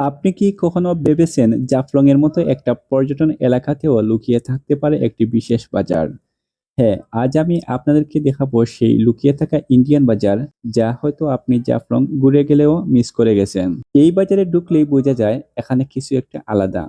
আপনি কি কখনো ভেবেছেন জাফলং এর মতো একটা পর্যটন এলাকাতেও লুকিয়ে থাকতে পারে একটি বিশেষ বাজার? হ্যাঁ আজ আমি আপনাদেরকে দেখাবো সেই লুকিয়ে থাকা ইন্ডিয়ান বাজার যা হয়তো আপনি জাফলং ঘুরে গেলেও মিস করে গেছেন। এই বাজারে ঢুকলেই বোঝা যায় এখানে কিছু একটা আলাদা।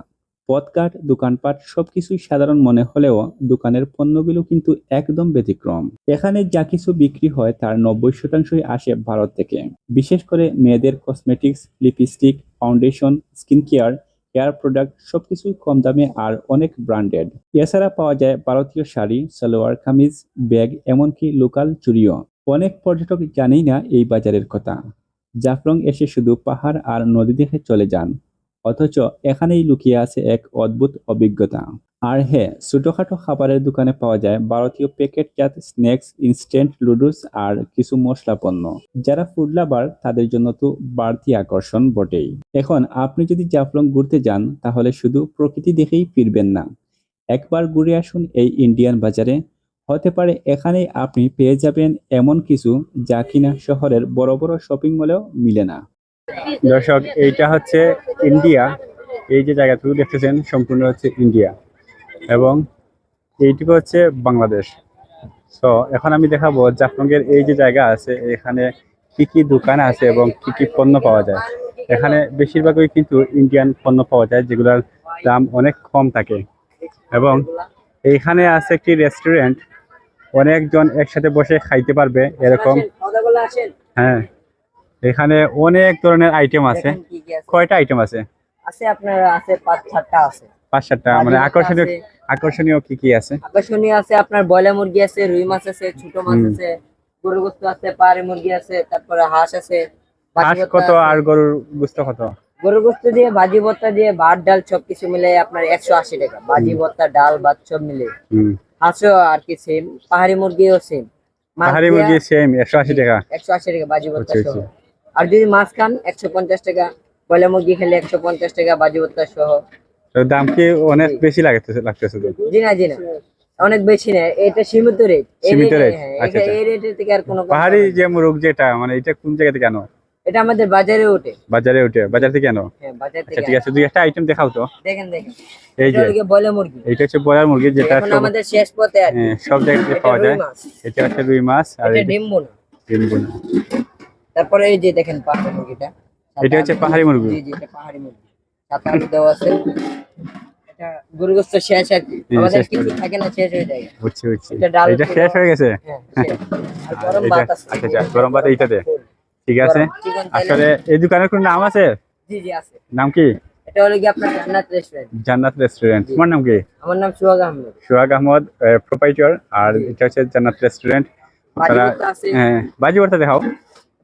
পথঘাট, দোকানপাট সবকিছুই সাধারণ মনে হলেও দোকানের পণ্যগুলো কিন্তু একদম ব্যতিক্রম। এখানে যা কিছু বিক্রি হয় তার নব্বই শতাংশই আসে ভারত থেকে। বিশেষ করে মেয়েদের cosmetics lipstick foundation skin care hair product সবকিছুই কম দামে আর অনেক ব্র্যান্ডেড এছাড়া পাওয়া যায় ভারতীয় শাড়ি, সালোয়ার, কামিজ, ব্যাগ, এমনকি লোকাল চুরিও অনেক পর্যটক জানেই না এই বাজারের কথা। জাফলং এসে শুধু পাহাড় আর নদী দেখে চলে যান। অথচ এখানেই লুকিয়ে আছে এক অদ্ভুত অভিজ্ঞতা। আর হ্যাঁ ছোটখাটো খাবারের দোকানে পাওয়া যায় ভারতীয় প্যাকেট প্যাকেটজাত স্ন্যাক্স ইনস্ট্যান্ট লুডুস আর কিছু মশলা পণ্য, যারা ফুড লাভার তাদের জন্য তো বাড়তি আকর্ষণ বটেই। এখন আপনি যদি জাফলং ঘুরতে যান, তাহলে শুধু প্রকৃতি দেখেই ফিরবেন না। একবার ঘুরে আসুন এই ইন্ডিয়ান বাজারে। হতে পারে এখানেই আপনি পেয়ে যাবেন এমন কিছু যা কিনা শহরের বড় বড় শপিং মলেও মিলে না। দর্শক, এইটা হচ্ছে ইন্ডিয়া। এই যে জায়গাটুকু দেখতেছেন, সম্পূর্ণ হচ্ছে ইন্ডিয়া। এবং এইটুকু হচ্ছে বাংলাদেশ। তো এখন আমি দেখাবো জাফলংয়ের এই যে জায়গা আছে, এখানে কি কি দোকান আছে এবং কি কি পণ্য পাওয়া যায়। এখানে বেশিরভাগই কিন্তু ইন্ডিয়ান পণ্য পাওয়া যায়, যেগুলোর দাম অনেক কম থাকে। এবং এইখানে আছে একটি রেস্টুরেন্ট, অনেকজন একসাথে বসে খাইতে পারবে, এরকম। হ্যাঁ। এখানে অনেক ধরনের আইটেম আছে। কয়টা আইটেম আছে? আছে আপনার আছে পাঁচ সাতটা আছে। পাঁচ সাতটা মানে আকর্ষণীয় আকর্ষণীয় কি কি আছে? আকর্ষণীয় আছে আপনার ব্রয়লার মুরগি আছে রুই মাছ আছে ছোট মাছ আছে গরু গোস্ত আছে পাহাড়ি মুরগি আছে তারপরে হাঁস আছে হাঁস কত আর গরুর গুস্ত কত? গরুর গোস্ত দিয়ে ভাজি ভর্তা দিয়ে ভাত ডাল সবকিছু মিলে আপনার একশো আশি টাকা। ভাজি ভর্তা ডাল ভাত সব মিলে। হাঁসও আর কি সেম পাহাড়ি মুরগিও সেম পাহাড়ি মুরগি সেম একশো আশি টাকা। একশো আশি টাকা ভাজি ভর্তা আচ্ছা, আচ্ছা। আর যদি মাছ খান একশো পঞ্চাশ টাকা ব্রয়লার মুরগি খেলে একশো পঞ্চাশ টাকা ভর্তা সহ। তো দাম কি অনেক বেশি লাগতেছে লাগতেছে জি না জি না। অনেক বেশি না। এটা সীমিত রেট সীমিত রেট আচ্ছা, আচ্ছা। এই রেটের থেকে আর কোনো পাহাড়ি যে মুরগ যেটা মানে এটা কোন জায়গা থেকে আনো? এটা আমাদের বাজারে ওঠে। বাজারে উঠে বাজার থেকে আনো? হ্যাঁ বাজার আচ্ছা থেকে ঠিক আছে। দুই একটা আইটেম দেখাও তো। দেখেন দেখেন। এই এটা যে গিয়ে ব্রয়লার মুরগি। এটা হচ্ছে বয়ার মুরগি যেটা এখন আমাদের শেষ পথে কি। হ্যাঁ, সব জায়গায় পাওয়া যায়। এটা হচ্ছে রুই মাছ আর এটা এটা ডিম বোনা। ডিম বোনা। তারপরে এই যে দেখেন পাহাড়ি মুরগিটা। এটা হচ্ছে পাহাড়ি মুরগি? জি জি এটা পাহাড়ি মুরগি। সাত আলু দেওয়া আছে। এটা গরু গোস্ত শেষ আর আমাদের কিছু থাকে না শেষ হয়ে যায়। বুঝছি বুঝছি। এটা ডাল এটা শেষ হয়ে গেছে? হ্যাঁ আর আর গরম ভাত আছে। আচ্ছা আচ্ছা গরম ভাত এইটাতে ঠিক আছে? আসলে এই দোকানের কোনো নাম আছে? জি জি আছে। নাম কি? এটা হলো কি আপনার জান্নাত রেস্টুরেন্ট জান্নাত রেস্টুরেন্ট তোমার নাম কি? আমার নাম সুহাগ আহমেদ। সোহাগ আহমদ প্রোপাইটর আর এটা হচ্ছে জান্নাত রেস্টুরেন্ট আপনারা আছে। হ্যাঁ বাজি দেখাও।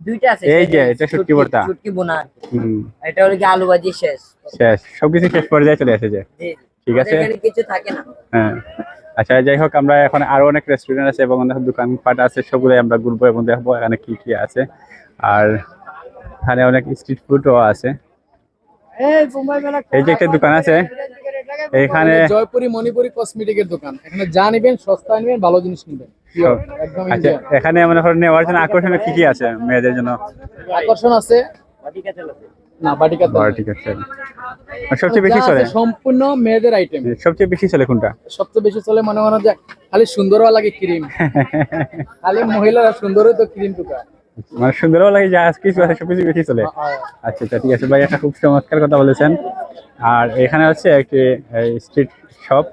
দুইটা আছে এই যে, এটা শুটকি ভর্তা। শুটকি বোনা হুম। এটা হলো কি আলু ভাজি শেষ। শেষ। সবকিছু শেষ পর্যায়ে চলে এসেছে। ঠিক আছে। এখানে কিছু থাকে না। হ্যাঁ। আচ্ছা যাই হোক আমরা এখন আরও অনেক রেস্টুরেন্ট আছে এবং অনেক দোকানপাট আছে সবগুলো আমরা ঘুরবো এবং দেখব এখানে কি কি আছে। আর এখানে অনেক স্ট্রিট ফুডও আছে। এই যে একটা দোকান আছে। এখানে জয়পুরি মণিপুরি কসমেটিকের দোকান। এখানে যা নিবেন সস্তা নিবেন ভালো জিনিস নিবেন। আচ্ছা এখানে মনে করেন নেওয়ার জন্য আকর্ষণীয় কি কি আছে মেয়েদের জন্য? আকর্ষণ আছে? না বাটিকা তেল সবচেয়ে বেশি চলে? সম্পূর্ণ মেয়েদের আইটেম সবচেয়ে বেশি চলে কোনটা? সবচেয়ে বেশি চলে মনে যে খালি সুন্দর লাগে ক্রিম খালি মহিলারা সুন্দরই তো ক্রিম টুকা। মানে সুন্দরও লাগে যা কিছু আছে সবকিছু বেশি চলে। আচ্ছা আচ্ছা ঠিক আছে ভাই একটা খুব চমৎকার কথা বলেছেন। আর এখানে হচ্ছে একটি স্ট্রিট শপ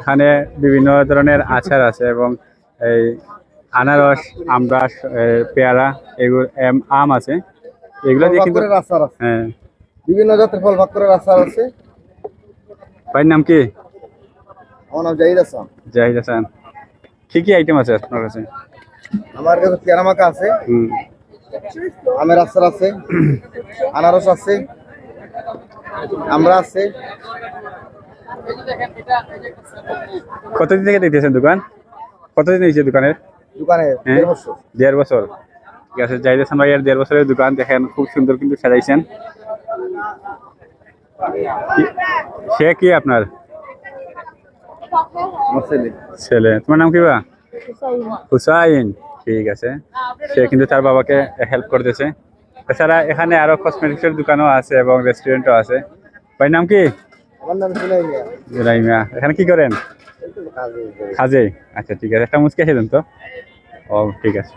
এখানে বিভিন্ন ধরনের আচার আছে এবং এই আনারস আমরাস এই পেয়ারা এগুলো আম আছে। এগুলো দিয়ে কিন্তু আছে। হ্যাঁ। বিভিন্ন জাতের ফল ভাক্করের আচার আছে। ভাইয়ের নাম কি? আমার নাম জাহিদ হাসান। জাহিদ হাসান। কি কি আইটেম আছে আপনার কাছে? আমার কাছে পেয়ারা মাখা আছে। হুম। আমের আচার আছে। আনারস আছে। আমরা আছে। কতদিন থেকে দেখতেছেন দোকান? কতদিন হয়েছে দোকানের? দোকানে হ্যাঁ। দেড় বছর। ঠিক আছে জাহিদ হাসান ভাইয়ের দেড় বছরের দোকান দেখেন খুব সুন্দর কিন্তু সাজাইছেন। সে কি আপনার? ছেলে। তোমার নাম কি বা? হুসাইন। ঠিক আছে। সে কিন্তু তার বাবাকে হেল্প করতেছে। এছাড়া এখানে আরও কসমেটিক্সের দোকানও আছে এবং রেস্টুরেন্টও আছে। ভাই নাম কি? আমার নাম এখানে কি করেন? খাজে আচ্ছা ঠিক আছে। একটা মুচকি আছে দেন তো? ও ঠিক আছে।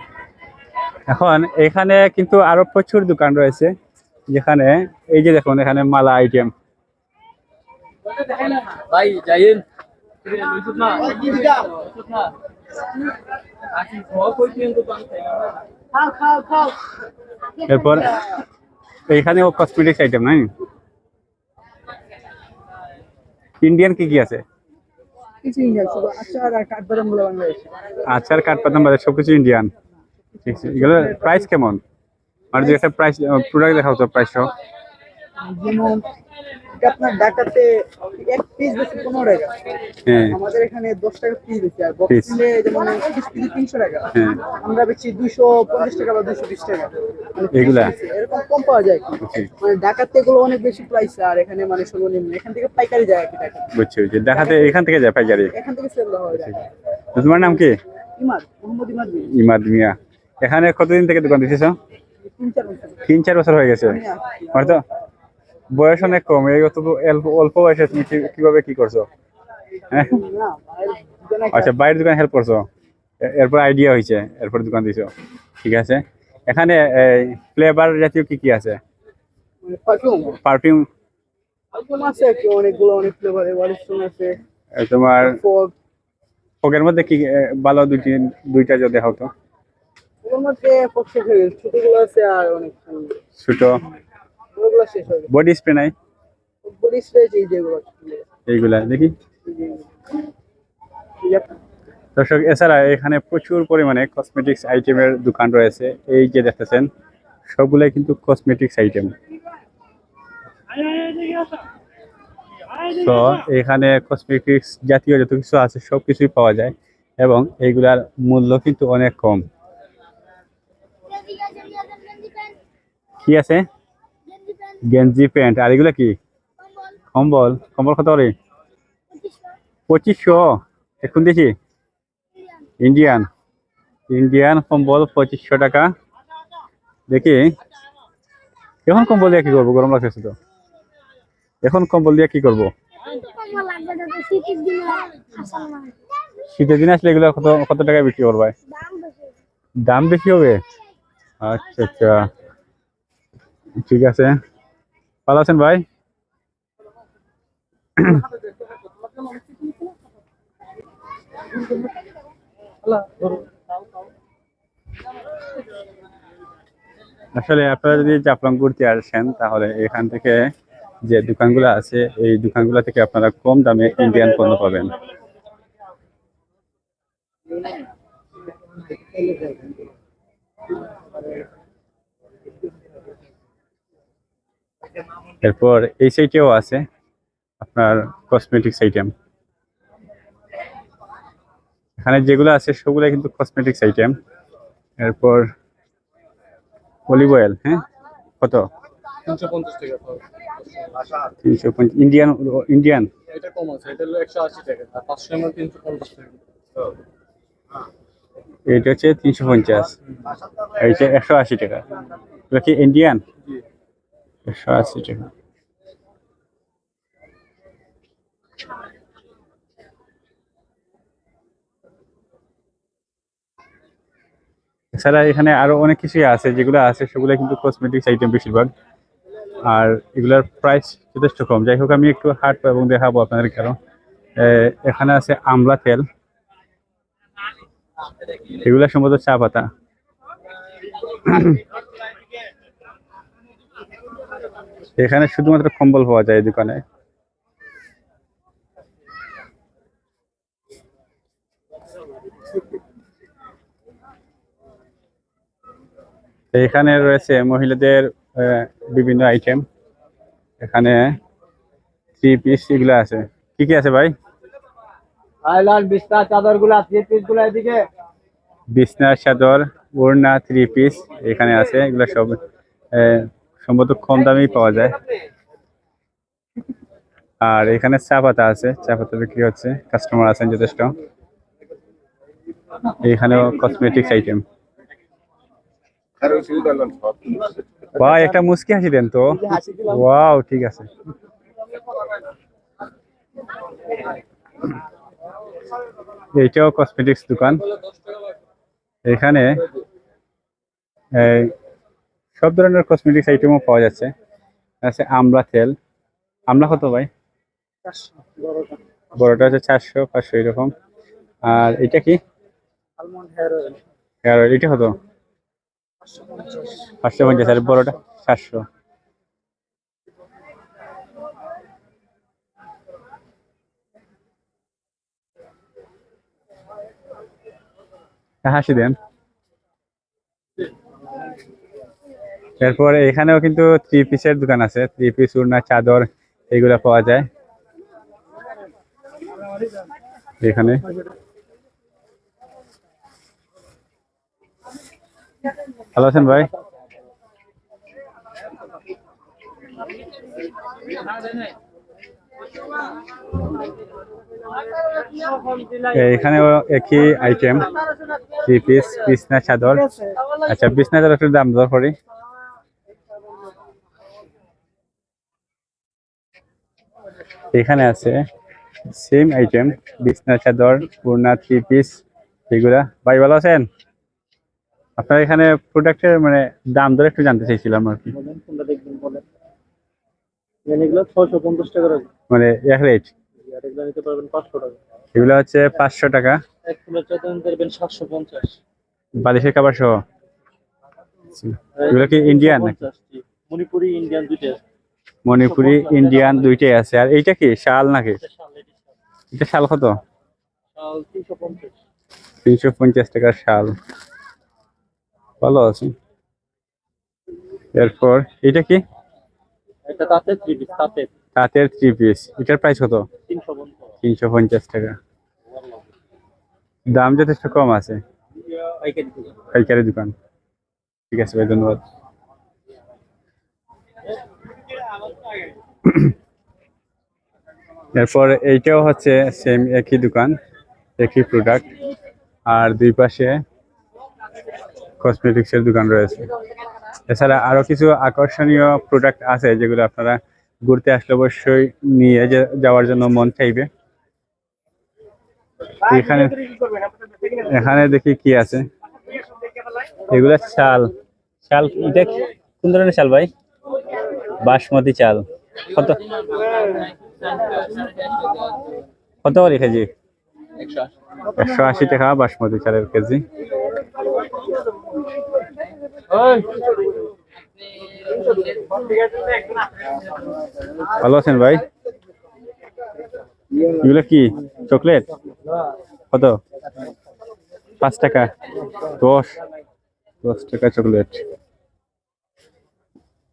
এখন এখানে কিন্তু আরও প্রচুর দোকান রয়েছে যেখানে এই যে দেখুন এখানে মালা আইটেম এরপর এইখানে কসমেটিক্স আইটেম নাই? ইন্ডিয়ান কি কি আছে? আচার আর কাঠবাদামগুলো কাঠপাতাম বাজার সবকিছু ইন্ডিয়ান। ঠিক আছে এগুলো প্রাইস কেমন? মানে যে একটা প্রাইস প্রোডাক্ট দেখাও তো প্রাইস সহ। যেমন এটা আপনার ঢাকাতে এক পিস বেশি পনেরো টাকা। হ্যাঁ। আমাদের এখানে দশ টাকা পিস বেশি আর Piece। যেমন তিরিশ পিস তিনশো টাকা। হ্যাঁ। আমরা বেশি দুইশো পঞ্চাশ টাকা বা দুইশো বিশ টাকা। মানে piece এগুলা? এরকম কম পাওয়া যায়। মানে ঢাকাতে এগুলো অনেক বেশি প্রাইস আর এখানে মানে সর্বনিম্ন। এখান থেকে পাইকারি যায় আর কি ঢাকা বুঝছি বুঝছি। দেখাতে এখান থেকে যায় পাইকারি? এখান থেকে সেল হয় তোমার নাম কি? ইমাদ মোহাম্মদ ইমাদ ইমাদ মিয়া। এখানে কতদিন থেকে দোকান দিতেছ? তিন চার বছর। হয়ে গেছে। আমি আসছি। আমার তো? বয়স অনেক কম এই অত অল্প বয়সে তুমি কীভাবে কি করছ? হ্যাঁ? আচ্ছা বাইরের দোকান হেল্প করছ? এরপর আইডিয়া হয়েছে এরপর দোকান দিছো। ঠিক আছে? এখানে ফ্লেভার জাতীয় কি কি আছে? পারফিউম আছে অনেকগুলো অনেক ফ্লেভারের আছে। তোমার ফগের মধ্যে কি ভালো দুইটি দুইটা যদি দেখাও তো। মধ্যে ফক্সে গেছে ছোটগুলো আছে আর অনেক ছোট। ওগুলো শেষ হয়ে গেছে। বডি স্প্রে নাই? বডি স্প্রে এই যেগুলো এইগুলা দেখি। দর্শক এছাড়া এখানে প্রচুর পরিমাণে কসমেটিক্স আইটেমের দোকান রয়েছে। এই যে দেখতেছেন সবগুলাই কিন্তু কসমেটিক্স আইটেম তো এখানে কসমেটিক্স জাতীয় যত কিছু আছে সব কিছুই পাওয়া যায় এবং এইগুলার মূল্য কিন্তু অনেক কম। কি আছে? গেঞ্জি প্যান্ট আর এগুলা কি? কম্বল। কম্বল। কত করে? পঁচিশশো। এখন দেখি। ইন্ডিয়ান। ইন্ডিয়ান কম্বল পঁচিশশো টাকা। দেখি। এখন কম্বল দিয়ে কি করব? গরম লাগতেছে তো। এখন কম্বল দিয়ে কি করব? শীতের দিন আসলে এগুলো কত কত টাকায় বিক্রি করবে দাম বেশি হবে? আচ্ছা আচ্ছা। ঠিক আছে। ভালো আছেন ভাই? আসলে আপনারা যদি জাফলং ঘুরতে আসেন, তাহলে এখান থেকে যে দোকানগুলো আছে, এই দোকানগুলো থেকে আপনারা কম দামে ইন্ডিয়ান পণ্য পাবেন। এরপর এই সাইটেও আছে আপনার কসমেটিক্স আইটেম এখানে যেগুলো আছে সেগুলো কিন্তু কসমেটিক্স আইটেম এরপর অলিভ অয়েল হ্যাঁ? কত? তিনশো পঞ্চাশ ইন্ডিয়ান ইন্ডিয়ান এটা এটা তিনশো পঞ্চাশ এটা হচ্ছে তিনশো পঞ্চাশ এইটা একশো আশি টাকা। এটা কি ইন্ডিয়ান টাকা এছাড়া এখানে আরও অনেক কিছুই আছে, যেগুলো আছে সেগুলো কিন্তু কসমেটিক্স আইটেম বেশিরভাগ। আর এগুলার প্রাইস যথেষ্ট কম। যাই হোক, আমি একটু হাট এবং দেখাবো আপনাদের কারণ এখানে আছে আমলা তেল। এগুলা সম্ভবত চা পাতা। এখানে শুধুমাত্র কম্বল পাওয়া যায় এই দোকানে। এখানে রয়েছে মহিলাদের বিভিন্ন আইটেম এখানে থ্রি পিস এগুলো আছে। কি কি আছে ভাই? আইলান চাদরগুলা থ্রি পিসগুলা এদিকে। বিছনার চাদর ওড়না থ্রি পিস এখানে আছে। এগুলো সব সম্ভবত কম দামেই পাওয়া যায়। আর এখানে চা পাতা আছে চা পাতা বিক্রি হচ্ছে কাস্টমার আছেন যথেষ্ট। এখানেও কসমেটিক্স আইটেম ভাই একটা মুস্কি হাসি দেন তো। ওয়াও ঠিক আছে। এইটাও কসমেটিক্স দোকান। এখানে এই, সব ধরনের কসমেটিক্স আইটেমও পাওয়া যাচ্ছে। আছে আমলা তেল। আমলা কত ভাই? বড়টা হচ্ছে চারশো পাঁচশো এরকম। আর এটা কি? হেয়ার অয়েল এটা কত? পাঁচশো পঞ্চাশ আর বড়টা চারশো। হাসি দেন। এরপর এখানেও কিন্তু থ্রি পিসের দোকান আছে। থ্রি পিস উড়না চাদর এগুলা পাওয়া যায়। এখানে। ভালো আছেন ভাই? এখানেও একই আইটেম থ্রি পিস চাদর। আচ্ছা বিছনা চাদর একটু দাম দর করি। এখানে আছে সেম আইটেম বিছনা চাদর পুরনা থ্রি পিস এগুলা। ভাই ভালো আছেন? আপনার এখানে প্রোডাক্টের মানে দাম দর একটু জানতে চাইছিলাম আর কি। মানে এক রেট এগুলো হচ্ছে পাঁচশো টাকা। বালিশের কাবার সহ এগুলো কি ইন্ডিয়ান। মণিপুরি ইন্ডিয়ান দুইটা মণিপুরি ইন্ডিয়ান দুইটাই আছে। আর এইটা কি? শাল নাকি? এটা শাল। কত? তিনশো পঞ্চাশ। টাকার শাল। ভালো আছে। এরপর এটা কি? এটা তাতে থ্রি পিস তাতে তাঁতের থ্রি পিস এটার প্রাইস কত? তিনশো পঞ্চাশ। টাকা। দাম যথেষ্ট কম আছে। পাইকারি দোকান। ঠিক আছে ভাই ধন্যবাদ। এরপর এইটাও হচ্ছে সেম একই দোকান, একই প্রোডাক্ট আর দুই পাশে কসমেটিক্সের দোকান রয়েছে। এছাড়া আরও কিছু আকর্ষণীয় প্রোডাক্ট আছে যেগুলো আপনারা ঘুরতে আসলে অবশ্যই নিয়ে যাওয়ার জন্য মন চাইবে। এখানে এখানে দেখি কি আছে। এগুলা চাল। চাল এটা কোন ধরনের চাল ভাই? বাসমতি চাল। কত? কত করে কেজি? একশো আশি টাকা বাসমতি চালের কেজি। ভালো আছেন ভাই? এগুলো কি, চকলেট? কত? পাঁচ টাকা, দশ। দশ টাকা চকলেট।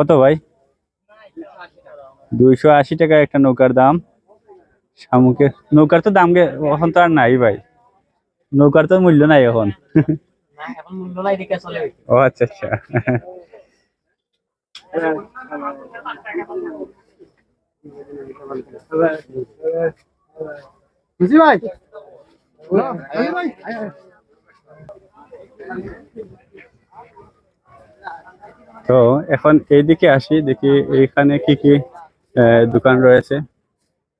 কত ভাই? দুইশো আশি টাকা একটা নৌকার দাম। শামুকের নৌকার তো দাম গে- এখন তো আর নাই ভাই। নৌকার তো মূল্য নাই এখন। এখন মূল্য নাই দিকে চলে ও আচ্ছা আচ্ছা বুঝি ভাই তো এখন এইদিকে আসি, দেখি এখানে কি কি দোকান রয়েছে।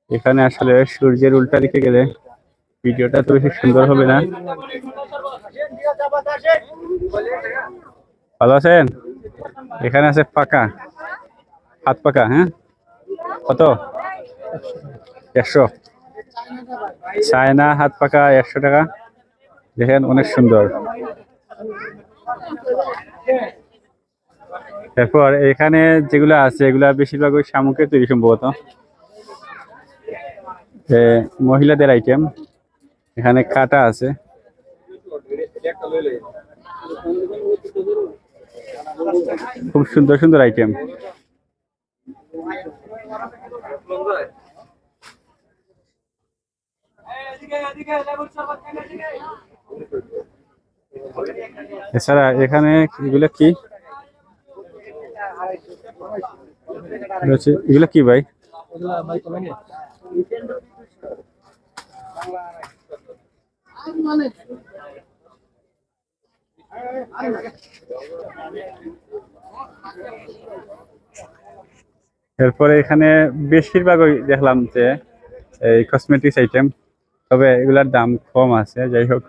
এখানে আসলে সূর্যের উল্টা দিকে গেলে ভিডিওটা তো বেশি সুন্দর হবে না। ভালো আছেন? এখানে আছে পাকা, হাত পাকা হ্যাঁ? কত? একশো। চায়না হাত পাকা, একশো টাকা। দেখেন, অনেক সুন্দর। এরপর এখানে যেগুলো আছে, এগুলা বেশিরভাগ ওই শামুকের তৈরি সম্ভবত। মহিলাদের আইটেম এখানে কাটা আছে। খুব সুন্দর সুন্দর আইটেম এছাড়া এখানে এগুলো কি? এগুলো কি ভাই? এরপরে এখানে বেশিরভাগই দেখলাম যে এই কসমেটিক্স আইটেম তবে এগুলার দাম কম আছে। যাই হোক,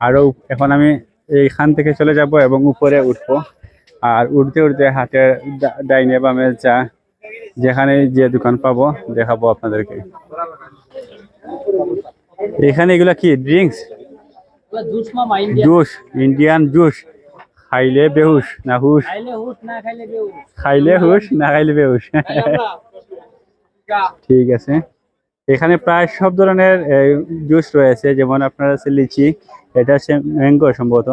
আরও এখন আমি এইখান থেকে চলে যাব এবং উপরে উঠবো। আর উঠতে উঠতে হাটের ডাইনে বামে যা যেখানে যে দোকান পাবো দেখাবো আপনাদেরকে। এখানে এগুলা কি? ড্রিঙ্কস জুস ইন্ডিয়ান জুস খাইলে বেহুশ না হুশ? খাইলে হুট না খাইলে বেউস খাইলে হুশ না খাইলে বেহুশ? ঠিক আছে। এখানে প্রায় সব ধরনের জুস রয়েছে যেমন আপনার আছে লিচি এটা হচ্ছে ম্যাঙ্গো সম্ভবত।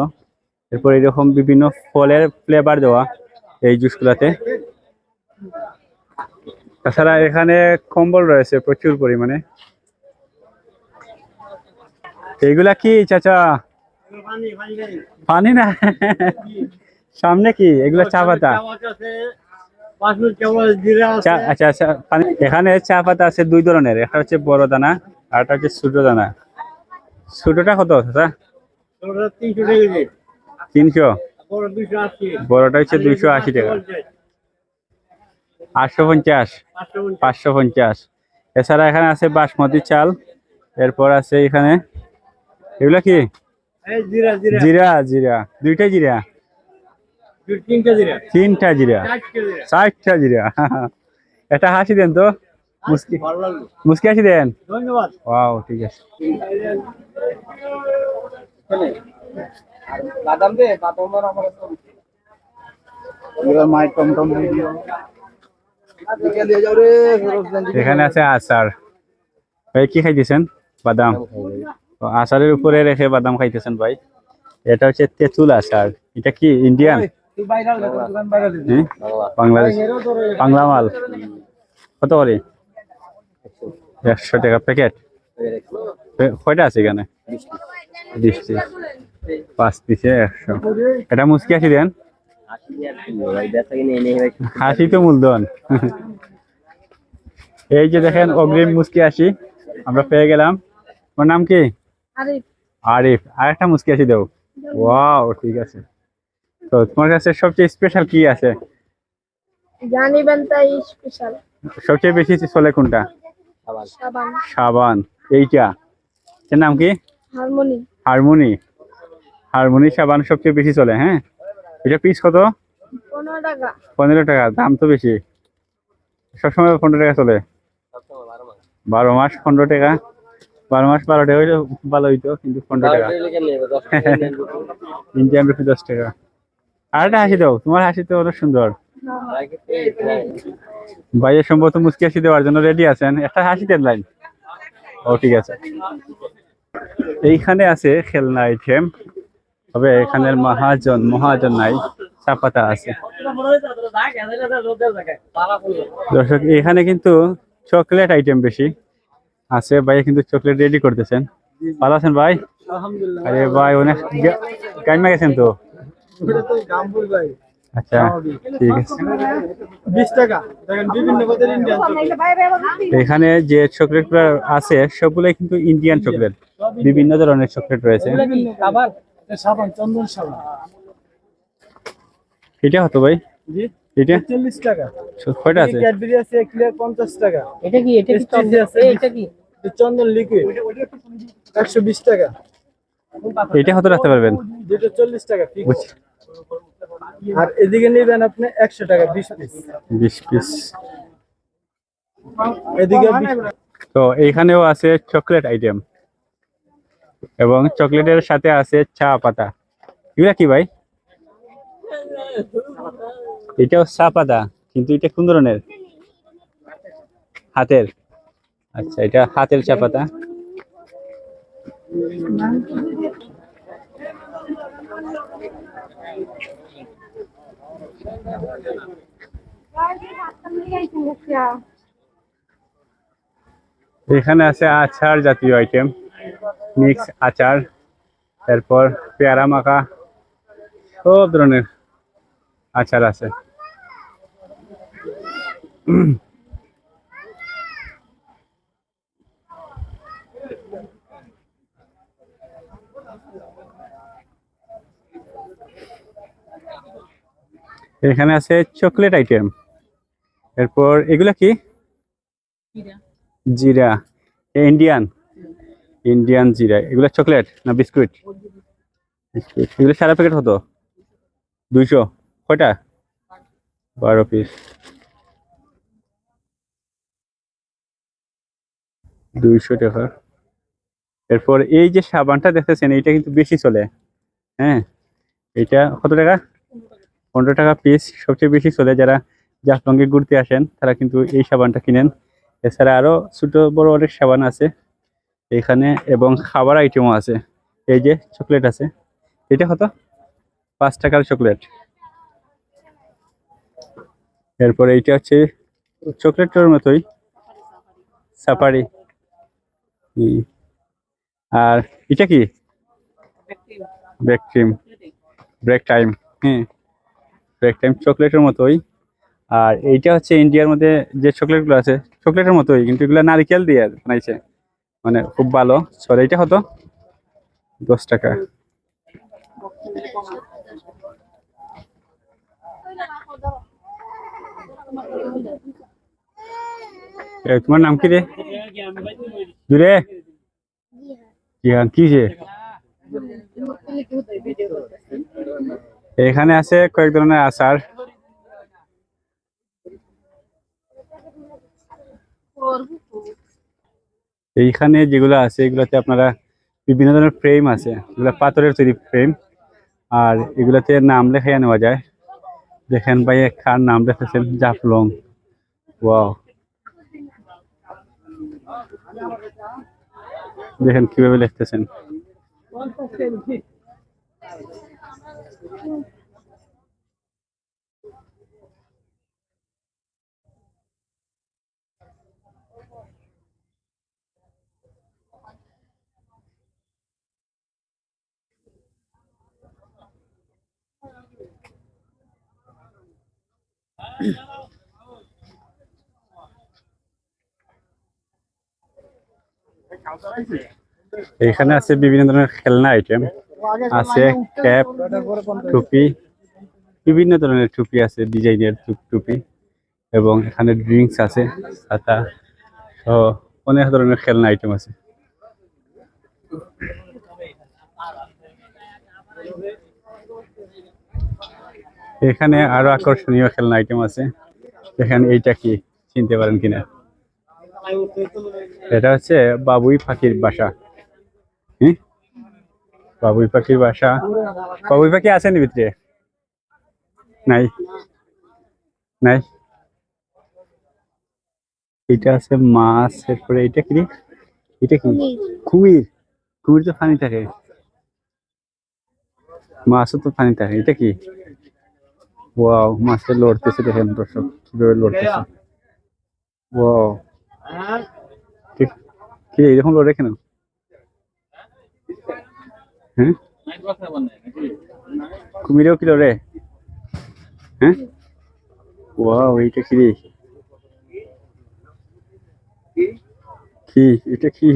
এরপর এরকম বিভিন্ন ফলের ফ্লেভার দেওয়া এই জুসগুলাতে। তাছাড়া এখানে কম্বল রয়েছে প্রচুর পরিমাণে। এইগুলা কি চাচা? পানি না? সামনে কি? এগুলা চা পাতা? আচ্ছা আচ্ছা এখানে চা পাতা আছে দুই ধরনের, একটা হচ্ছে বড় দানা আর একটা হচ্ছে ছোট দানা। ছোটটা কত চাচা? তিনশো বড়টা হচ্ছে দুইশো আশি টাকা। আটশো পঞ্চাশ। পাঁচশো পঞ্চাশ। এছাড়া এখানে আছে বাসমতি চাল। এরপর আছে এখানে এগুলা কি? জিরা জিরা। দুইটা জিরা? তিনটা জিরা। ষাটটা জিরা। এটা হাসি দেন তো? মুসকি মুসকি হাসি দেন? ধন্যবাদ। ঠিক আছে। বাদাম দে বাদাম আমার এবার মাই টমটম এখানে আছে আচার। ভাই কি খাইতেছেন? বাদাম। আচারের উপরে রেখে বাদাম খাইতেছেন ভাই। এটা হচ্ছে তেঁতুল আচার। এটা কি ইন্ডিয়ান? হ্যাঁ? বাংলাদেশ। বাংলা মাল। কত করে? একশো টাকা প্যাকেট। কয়টা আছে এখানে? পিস। পাঁচ পিসে একশো। এটা মুসকি আসি দেন? হাসি তো মূলধন। এই যে দেখেন অগ্রিম মুসকি আসি আমরা পেয়ে গেলাম। ওর নাম কি? আরিফ। আর একটা মুসকি আসি দেও। ওয়াও ঠিক আছে। তো তোমার কাছে সবচেয়ে স্পেশাল কি আছে? জানিবেন তাই স্পেশাল সবচেয়ে বেশি চলে কোনটা? সাবান। সাবান। এইটা। এর নাম কি? হারমোনি। হারমোনি। হারমোনি সাবান সবচেয়ে বেশি চলে হ্যাঁ? এটা পিস কত? পনেরো টাকা। দাম তো বেশি। সবসময় পনেরো টাকা চলে? বারো মাস। পনেরো টাকা। বারো মাস বারো টাকা হইলে ভালো হইতো কিন্তু পনেরো টাকা। ইন্ডিয়ান রুপি দশ টাকা আর একটা হাসি দাও তোমার হাসি তো অনেক সুন্দর। ভাইয়ের সম্ভবত মুসকি হাসি দেওয়ার জন্য রেডি আছেন। একটা হাসি দেন লাইন ও ঠিক আছে। এইখানে আছে খেলনা আইটেম তবে এখানের মহাজন মহাজন নাই চাপাতা আছে। দর্শক এখানে কিন্তু চকলেট আইটেম বেশি আছে। ভাই কিন্তু চকলেট রেডি করতেছেন। ভালো আছেন ভাই? আরে ভাই অনেক গাইমা গেছেন তো? আচ্ছা ঠিক আছে। এখানে যে চকলেট আছে সবগুলোই কিন্তু ইন্ডিয়ান চকলেট বিভিন্ন ধরনের চকলেট রয়েছে। সাবান চন্দন সাবান। এটা হতো ভাই? জি। এটা? চল্লিশ টাকা। কয়টা আছে? ক্যাডবেরি আছে ক্লিয়ার পঞ্চাশ টাকা। এটা কি এটা কি চন্দন? আছে। এটা কি? চন্দন লিকুইড একশো বিশ টাকা। এটা হতো রাখতে পারবেন? যেটা চল্লিশ টাকা fix। আর এদিকে নেবেন আপনি একশো টাকা বিশ পিস বিশ পিস এদিকে 20 তো এইখানেও আছে চকলেট আইটেম এবং চকলেটের সাথে আছে চা পাতা। এগুলা কি ভাই? এটাও চা পাতা, কিন্তু এটা কোন ধরনের? হাতের। আচ্ছা এটা হাতের চা পাতা। এখানে আছে আচার জাতীয় আইটেম মিক্স আচার তারপর পেয়ারা মাখা সব ধরনের আচার আছে। এখানে আছে চকলেট আইটেম। এরপর এগুলা কি? জিরা। ইন্ডিয়ান। ইন্ডিয়ান জিরা এগুলো চকলেট না বিস্কুট এগুলো সারা প্যাকেট হতো দুইশো। কয়টা? বারো পিস দুইশো টাকা। এরপর এই যে সাবানটা দেখতেছেন, এইটা কিন্তু বেশি চলে। হ্যাঁ? এটা কত টাকা? পনেরো টাকা পিস সবচেয়ে বেশি চলে যারা জাফলঙ্গে ঘুরতে আসেন, তারা কিন্তু এই সাবানটা কিনেন। এছাড়া আরও ছোট বড় অনেক সাবান আছে। এখানে এবং খাবার আইটেমও আছে। এই যে চকলেট আছে। এটা কত? পাঁচ টাকার চকলেট। এরপর এইটা হচ্ছে চকলেটের মতোই। সাফারি। আর এটা কি? ব্রেক ক্রিম ব্রেক টাইম হ্যাঁ ব্রেক টাইম চকলেটের মতোই। আর এইটা হচ্ছে ইন্ডিয়ার মধ্যে যে চকলেটগুলো আছে, চকলেটের মতোই, কিন্তু এগুলো নারিকেল দিয়ে বানাইছে। মানে খুব ভালো। সরি এটা কত? দশ টাকা। তোমার নাম কি রে? জুড়ে কি যে? এখানে আছে কয়েক ধরনের আচার। এইখানে যেগুলো আছে, এগুলাতে আপনারা বিভিন্ন ধরনের ফ্রেম আছে। এগুলো পাথরের তৈরি ফ্রেম আর এগুলাতে নাম লেখাইয়া নেওয়া যায়। দেখেন ভাই খার নাম লেখেছেন? জাফলং। ওয়াও। দেখেন কীভাবে লিখতেছেন। এখানে আছে বিভিন্ন ধরনের খেলনা আইটেম আছে ক্যাপ টুপি, বিভিন্ন ধরনের টুপি আছে ডিজাইনের টুপি এবং এখানে ড্রিঙ্কস আছে, ছাতা সহ অনেক ধরনের খেলনা আইটেম আছে। এখানে আরও আকর্ষণীয় খেলনা আইটেম আছে। এখানে এইটা কি চিনতে পারেন কিনা? এটা হচ্ছে বাবুই পাখির বাসা। হুম? বাবুই পাখির বাসা। বাবুই পাখি আছে নি ভিতরে? নাই। নাই? এটা আছে মাছ এরপরে এটা কি এটা কি? কুমির। কুমির। তো পানি থাকে। মাছও তো পানি থাকে। এটা কি? ওয়াও মাছে লড়তেছে দেখেন দর্শক কীভাবে লড়তেছে ওয়াও ঠিক কি এরকম লড়ে কেন কুমিরেও কি লড়ে হ্যাঁ? ওয়াও এইটা কি রে? কি? এটা কি?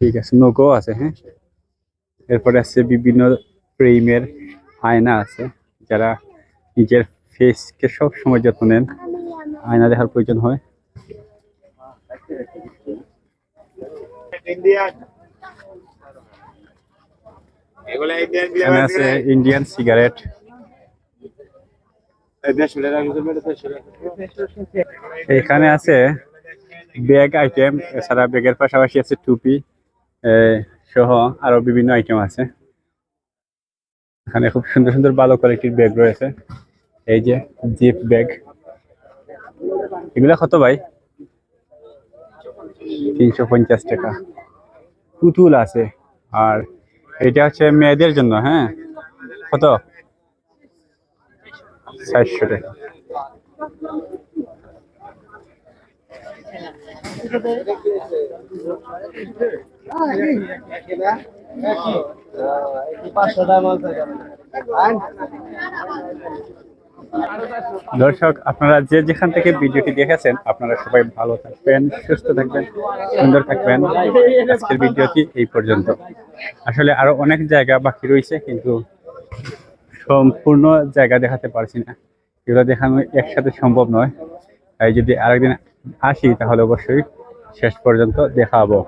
ঠিক আছে নৌকো আছে হ্যাঁ? এরপরে আছে বিভিন্ন ফ্রেমের আয়না আছে, যারা নিজের ফেসকে সব সময় যত্ন নেন। আয়না দেখার প্রয়োজন হয়। এখানে আছে ইন্ডিয়ান সিগারেট এখানে আছে ব্যাগ আইটেম এছাড়া ব্যাগের পাশাপাশি আছে টুপি। সহ আরও বিভিন্ন আইটেম আছে। এখানে খুব সুন্দর সুন্দর ভালো কোয়ালিটির ব্যাগ রয়েছে। এই যে জিপ ব্যাগ এগুলা কত ভাই? তিনশো পঞ্চাশ টাকা। পুতুল আছে। আর এটা হচ্ছে মেয়েদের জন্য হ্যাঁ? কত? চারশো টাকা। দর্শক, আপনারা যে যেখান থেকে ভিডিওটি দেখেছেন, আপনারা সবাই ভালো থাকবেন, সুস্থ থাকবেন, সুন্দর থাকবেন। আজকের ভিডিওটি এই পর্যন্ত। আসলে আরও অনেক জায়গা বাকি রয়েছে, কিন্তু সম্পূর্ণ জায়গা দেখাতে পারছি না। এগুলো দেখানো একসাথে সম্ভব নয়। তাই যদি আরেকদিন আসি, তাহলে অবশ্যই শেষ পর্যন্ত দেখাবো।